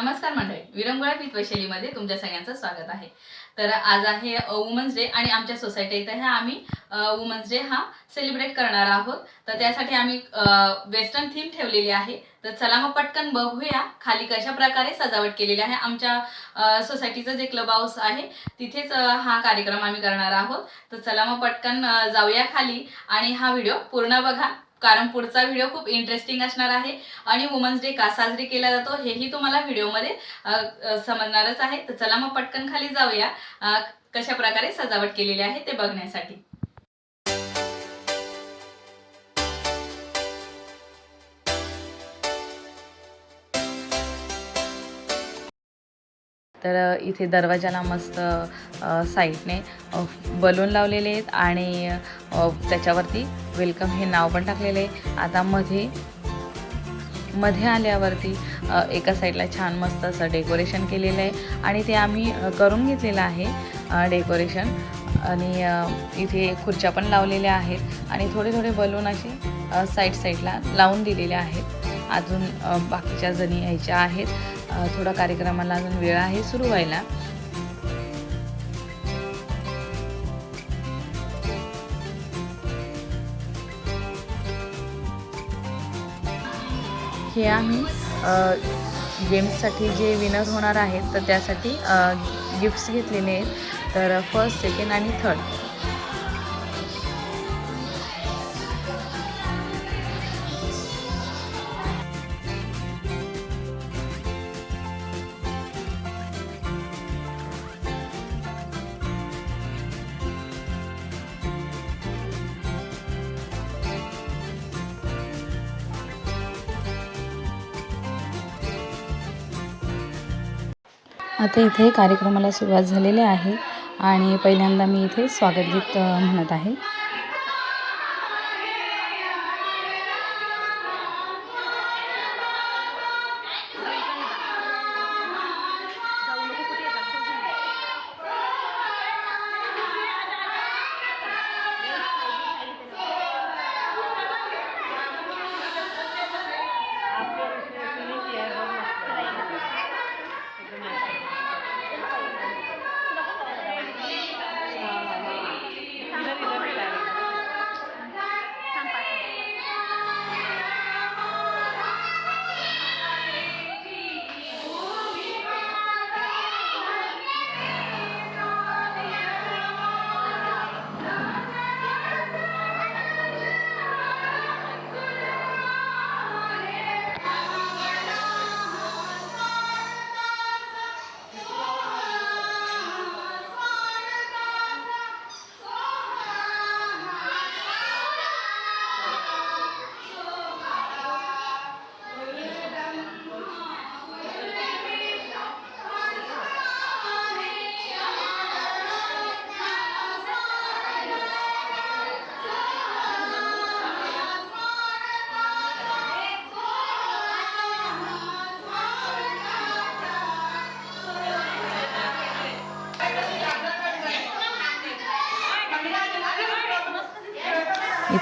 नमस्कार मंडळी. विरंगुळा विथ वैशालीमध्ये तुमच्या सगळ्यांचं स्वागत आहे. तर आज आहे वुमन्स डे आणि आमच्या सोसायटी इथे आम्ही वुमन्स डे हा सेलिब्रेट करणार आहोत. तर त्यासाठी आम्ही वेस्टर्न थीम ठेवलेली आहे. तर चला मग पटकन बघूया खाली कशा प्रकारे सजावट केलेली आहे आमच्या सोसायटीचं जे क्लब हाऊस आहे तिथेच हा कार्यक्रम आम्ही करणार आहोत. तर चला मग पटकन जाऊया खाली आणि हा व्हिडिओ पूर्ण बघा. कारण पुढचा व्हिडिओ खूप इंटरेस्टिंग असणार आहे. आणि वुमन्स डे का साजरी केला जातो हेही तुम्हाला व्हिडिओमध्ये समजणारच आहे. तर चला मग पटकन खाली जाऊया. कशा प्रकारे सजावट केलेली आहे ते बघण्यासाठी. तर इथे दरवाजाला मस्त साईडने बलून लावलेले आहेत आणि त्याच्यावरती वेलकम हे नाव पण टाकलेले आहे. आता मध्ये मध्ये आल्यावरती एका साईडला छान मस्त असं डेकोरेशन केलेलं आहे आणि ते आम्ही करून घेतलेलं आहे डेकोरेशन. आणि इथे खुर्च्या पण लावलेल्या आहेत आणि थोडे थोडे बलून असे साईड साईडला लावून दिलेले आहेत. अजून बाकीच्या जणी यायच्या आहेत. थोडा कार्यक्रमाला अजून वेळ आहे सुरू व्हायला. हे आम्ही गेम्ससाठी जे विनर होणार आहेत तर त्यासाठी गिफ्ट्स घेतलेले आहेत. तर फर्स्ट सेकंड आणि थर्ड आता इथे कार्यक्रमाला सुरुवात झालेली आहे आणि पहिल्यांदा मी इथे स्वागत गीत म्हणत आहे.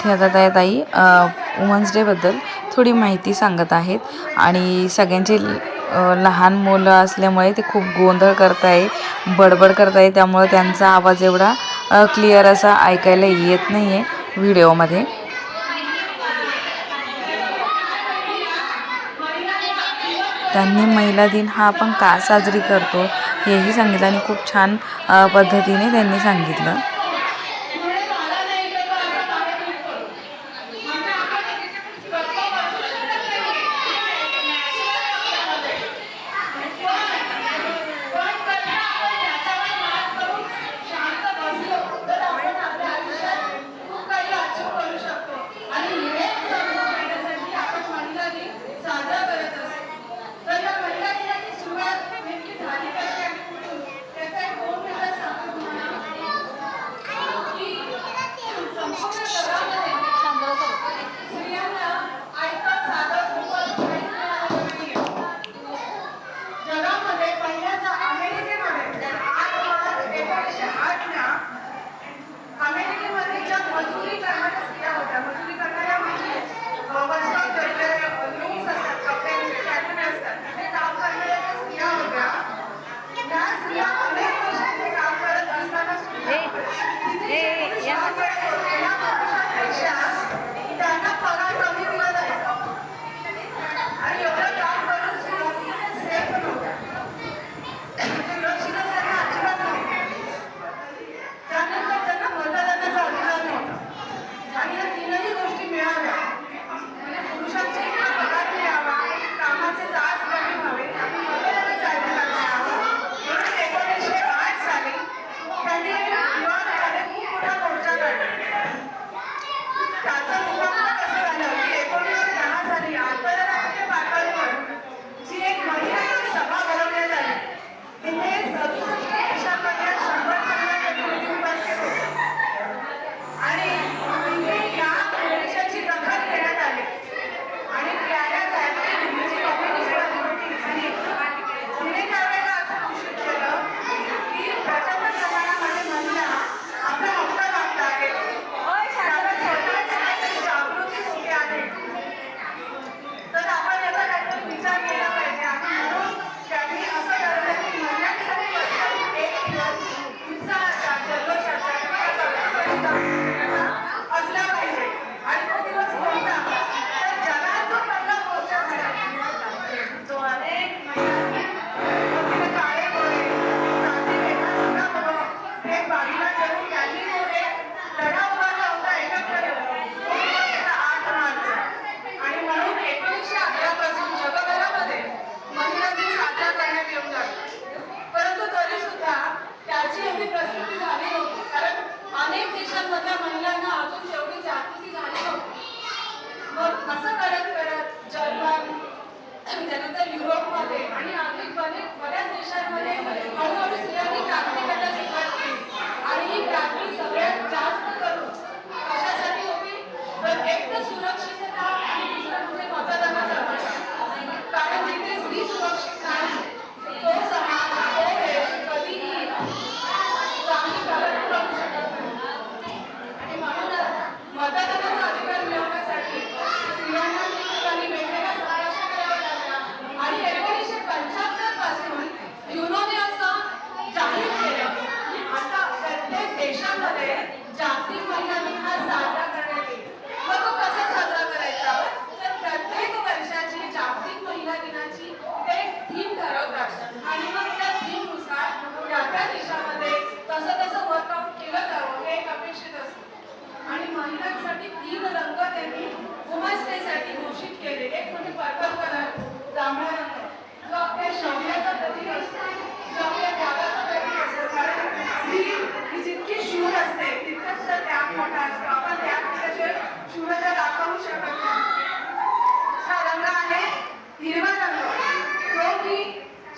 इथे आता त्या ताई वुमन्स डेबद्दल थोडी माहिती सांगत आहेत. आणि सगळ्यांचे लहान मुलं असल्यामुळे ते खूप गोंधळ करताय बडबड करताय. त्यामुळे त्यांचा आवाज एवढा क्लिअर असा ऐकायला येत नाही आहे व्हिडिओमध्ये. त्यांनी महिला दिन हा आपण का साजरी करतो हेही सांगितलं आणि खूप छान पद्धतीने त्यांनी सांगितलं.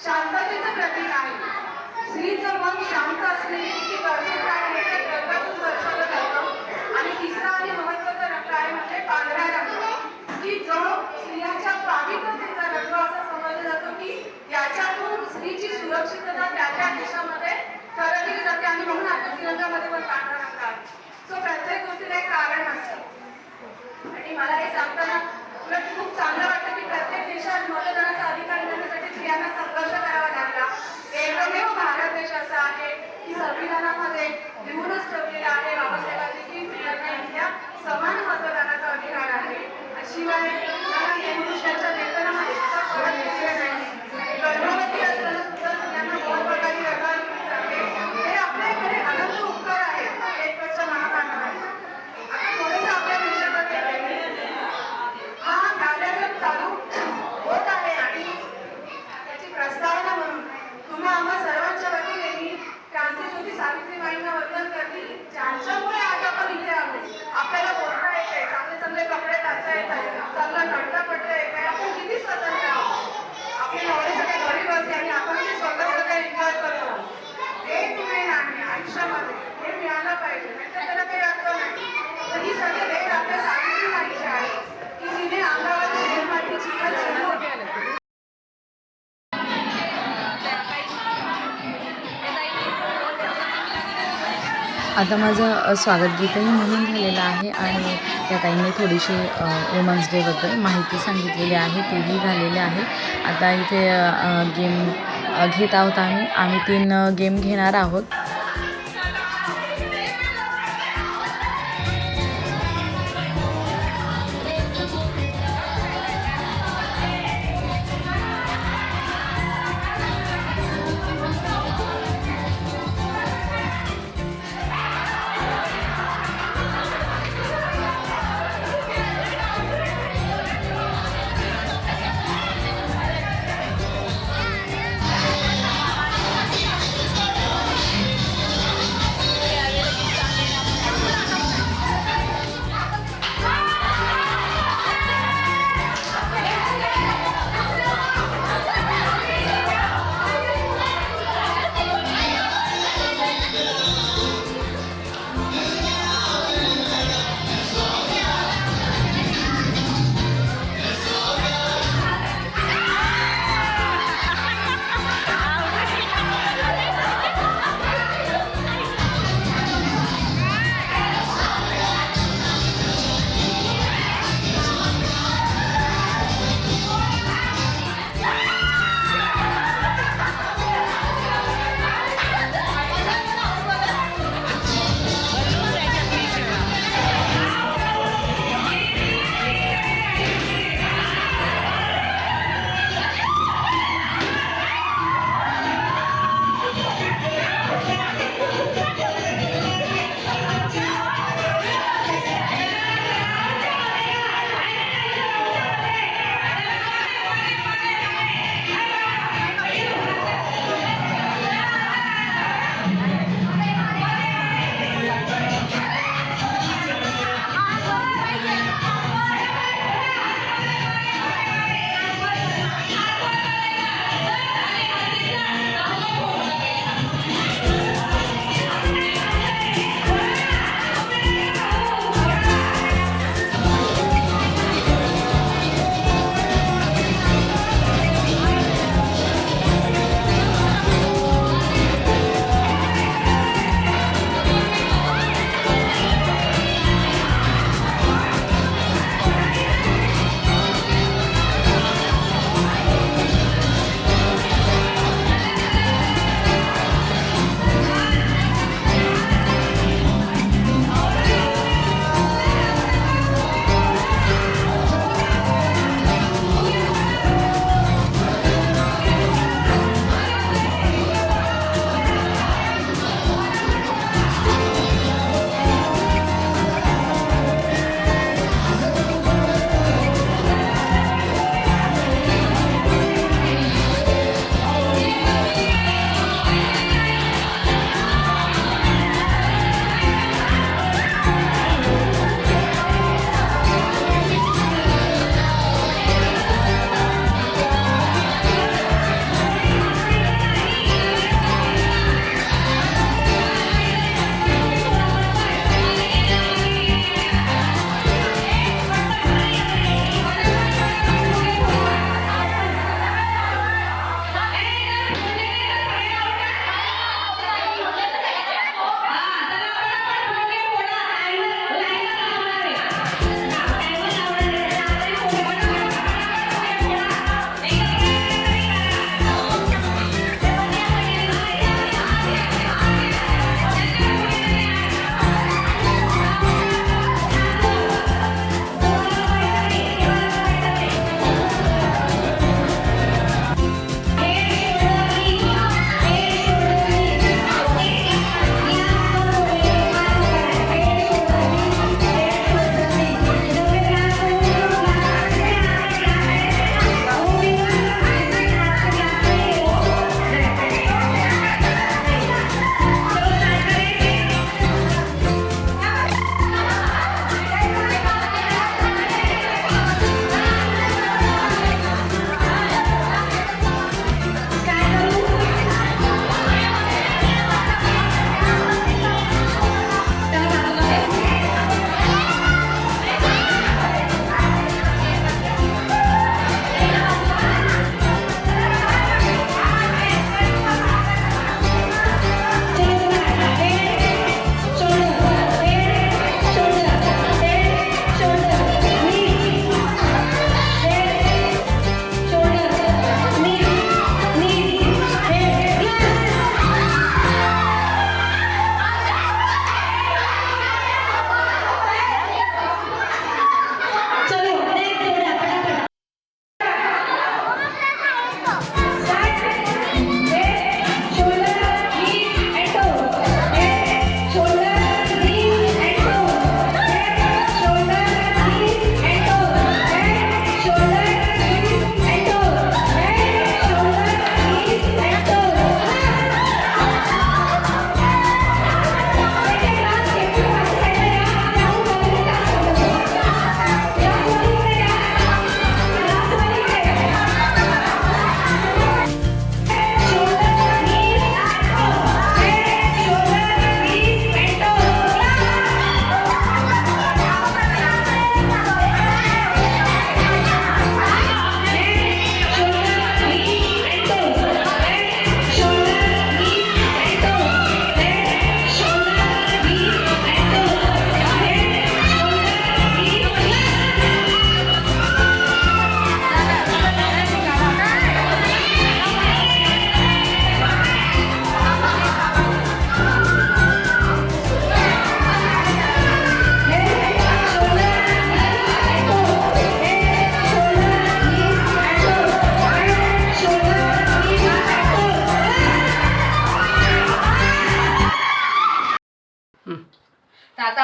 शांततेचं प्रतीक आहे. स्त्रीचं मन शांत असणे किती गरजेचं आहे ते रंगातून दर्शवलं जातं. आणि तिसरा आणि महत्त्वाचा रंग आहे म्हणजे पांढरा रंग. की जो स्त्रियांच्या पावित्रतेचा रंग असं समजलं जातो की याच्यातून स्त्रीची सुरक्षितता त्या त्या देशामध्ये ठरवली जाते. आणि म्हणून आता तिरंगामध्ये पण पांढरा रंग आहे. सो प्रत्येक गोष्टीला एक कारण असतं. आणि मला हे सांगताना उलट खूप चांगलं वाटतं की प्रत्येक देशात मतदानाचा अधिकार एकमेव भारत देश असा आहे. की संविधानामध्ये लिहूनच ठेवलेला आहे बाबासाहेबांनी की स्त्रियांना इथल्या समान मतदानाचा अधिकार आहे. शिवाय नेतृत्वाच्या वेतनामध्ये परत केलेल्या आता माझं स्वागतगीतही म्हणून झालेलं आहे आणि त्या ताईंनी थोडीशी वुमन्स डेबद्दल माहिती सांगितलेली आहे तेही झालेली आहे. आता इथे गेम घेत आहोत आम्ही. आम्ही तीन गेम घेणार आहोत.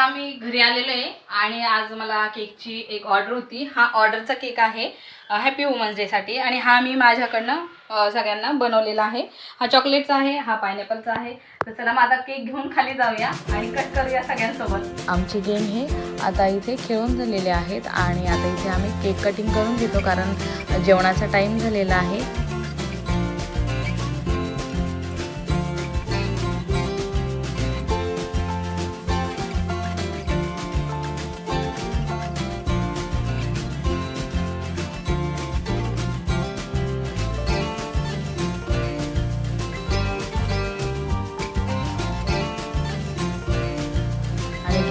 आम्ही घरी आलेलो आहे आणि आज मला केकची एक ऑर्डर होती. हा ऑर्डरचा केक आहे हॅपी वुमन्स डेसाठी आणि हा मी माझ्याकडनं सगळ्यांना बनवलेला आहे. हा चॉकलेटचा आहे हा पायनॅपलचा आहे. तर चला माझा केक घेऊन खाली जाऊया आणि कट करूया सगळ्यांसोबत. आमचे गेम हे आता इथे खेळून झालेले आहेत आणि आता इथे आम्ही केक कटिंग करून घेतो कारण जेवणाचा टाईम झालेला आहे.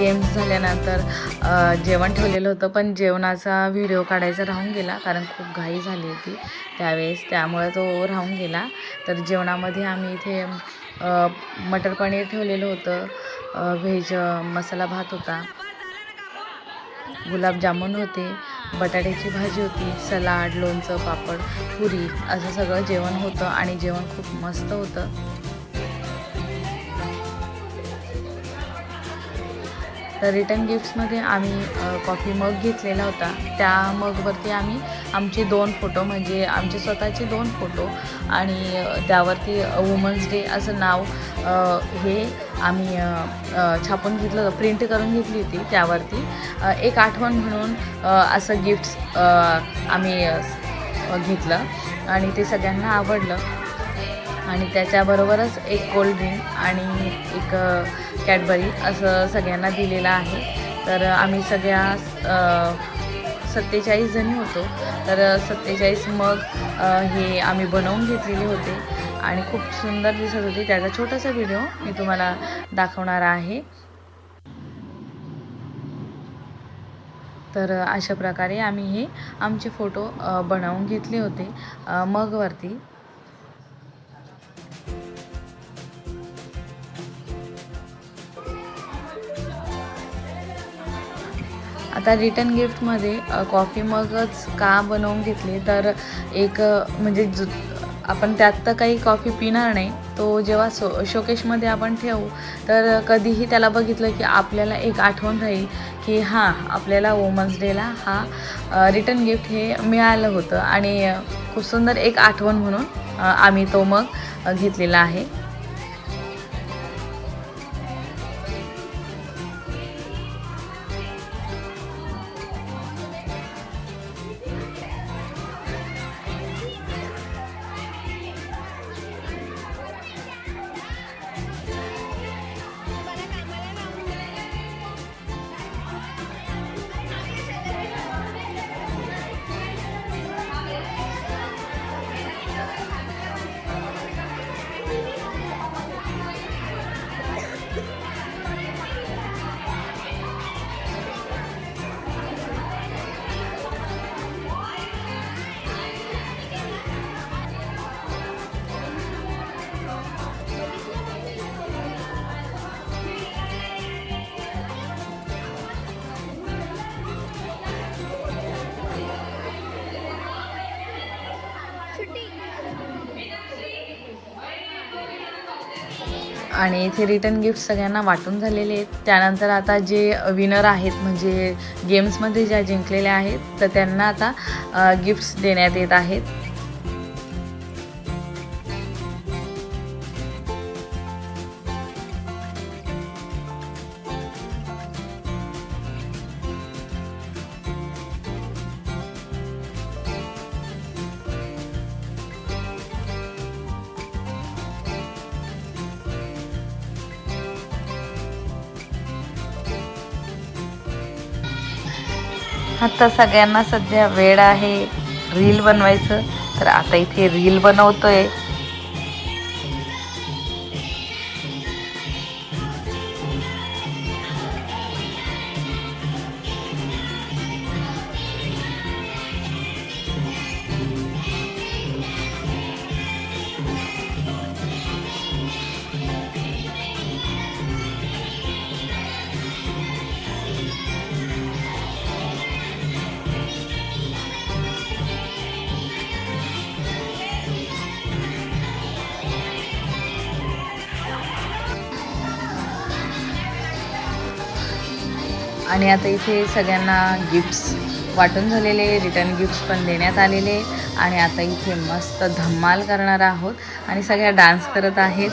गेम्स झाल्यानंतर जेवण ठेवलेलं होतं पण जेवणाचा व्हिडिओ काढायचा राहून गेला कारण खूप घाई झाली होती त्यावेळेस त्यामुळे तो राहून गेला. तर जेवणामध्ये आम्ही इथे मटर पनीर ठेवलेलं होतं व्हेज मसाला भात होता गुलाबजामुन होते बटाट्याची भाजी होती सलाड लोणचं पापड पुरी असं सगळं जेवण होतं आणि जेवण खूप मस्त होतं. तर रिटर्न गिफ्ट्समध्ये आम्ही कॉफी मग घेतलेला होता. त्या मगवरती आम्ही आमचे दोन फोटो म्हणजे आमचे स्वतःचे दोन फोटो आणि त्यावरती वुमन्स डे असं नाव हे आम्ही छापून घेतलं होतं. प्रिंट करून घेतली होती त्यावरती. एक आठवण म्हणून असं गिफ्ट्स आम्ही घेतलं आणि ते सगळ्यांना आवडलं. आणि त्याच्याबरोबरच एक कोल्ड ड्रिंक आणि एक कॅडबरी असं सगळ्यांना दिलेलं आहे. तर आम्ही सगळ्या सत्तेचाळीस जणी होतो. तर सत्तेचाळीस मग हे आम्ही बनवून घेतलेले होते. आणि खूप सुंदर दिसत होते. त्याचा छोटासा व्हिडिओ मी तुम्हाला दाखवणार आहे. तर अशा प्रकारे आम्ही हे आमचे फोटो बनवून घेतले होते. मगवरती. आता रिटर्न गिफ्टमध्ये कॉफी मगच का बनवून घेतली? तर एक म्हणजे ज आपण त्यात तर काही कॉफी पिणार नाही तो जेव्हा सो शोकेशमध्ये आपण ठेवू तर कधीही त्याला बघितलं की आपल्याला एक आठवण राहील की हां आपल्याला वुमन्स डेला हा रिटर्न गिफ्ट हे मिळालं होतं. आणि खूप सुंदर एक आठवण म्हणून आम्ही तो मग घेतलेला आहे. आणि इथे रिटर्न गिफ्ट सगळ्यांना वाटून झालेले आहेत. त्यानंतर आता जे विनर आहेत म्हणजे गेम्समध्ये ज्या जिंकलेल्या आहेत तर त्यांना आता गिफ्ट्स देण्यात येत आहेत. आता सगळ्यांना सध्या वेळ आहे. रील बनवायचं. तर आता इथे रील बनवतोय. आणि आता इथे सगळ्यांना गिफ्ट्स वाटून झालेले रिटर्न गिफ्ट्स पण देण्यात आलेले आणि आता इथे मस्त धम्माल करणार आहोत. आणि सगळ्या डान्स करत आहेत.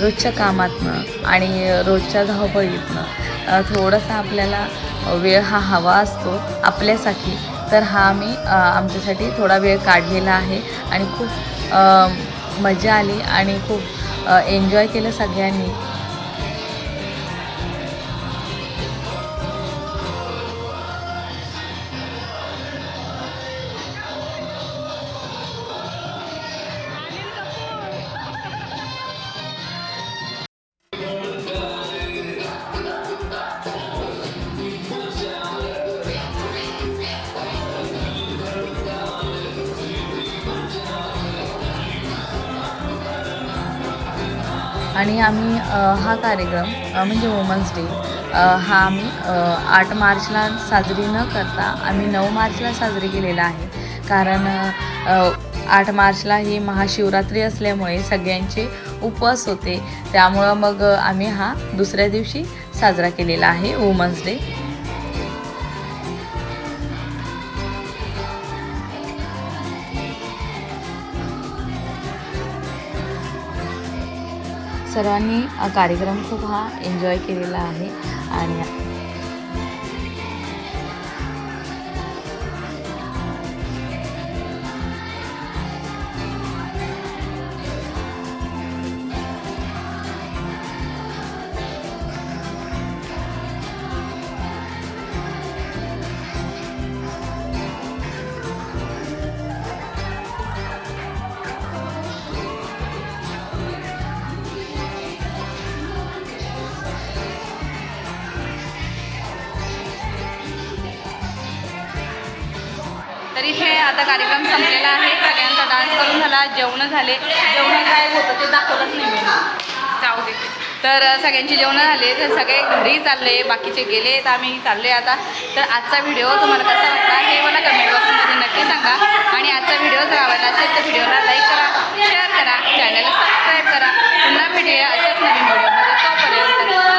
रोजच्या कामातनं आणि रोजच्या धावपळीतनं थोडासा आपल्याला वेळ हा हवा असतो आपल्यासाठी तर हा आम्ही आमच्यासाठी थोडा वेळ काढलेला आहे आणि खूप मजा आली आणि खूप एन्जॉय केलं सगळ्यांनी. कार्यक्रम म्हणजे वुमन्स डे हा आम्ही आठ मार्चला साजरी न करता आम्ही नऊ मार्चला साजरी केलेला आहे. कारण आठ मार्चला ही महाशिवरात्री असल्यामुळे सगळ्यांचे उपवास होते. त्यामुळं मग आम्ही हा दुसऱ्या दिवशी साजरा केलेला आहे वुमन्स डे सर्वांनी कार्यक्रम खूप हा एन्जॉय केलेला आहे. आणि आता कार्यक्रम संपलेला आहे. सगळ्यांचा डान्स करून झाला. जेवण झाले. जेवण काय होतं ते दाखवलंच नाही मी जाऊ दे. तर सगळ्यांची जेवणं झाले. तर सगळे घरी चालले. बाकीचे गेले तर आम्ही चालले आता. तर आजचा व्हिडिओ तुम्हाला कसा वाटला हे मला कमेंट बॉक्समध्ये नक्की सांगा. आणि आजचा व्हिडिओ जर आवडला असेल तर व्हिडिओला लाईक करा शेअर करा चॅनलला सबस्क्राईब करा. पुन्हा भेटूया अशाच नवीन व्हिडिओमध्ये तोपर्यंत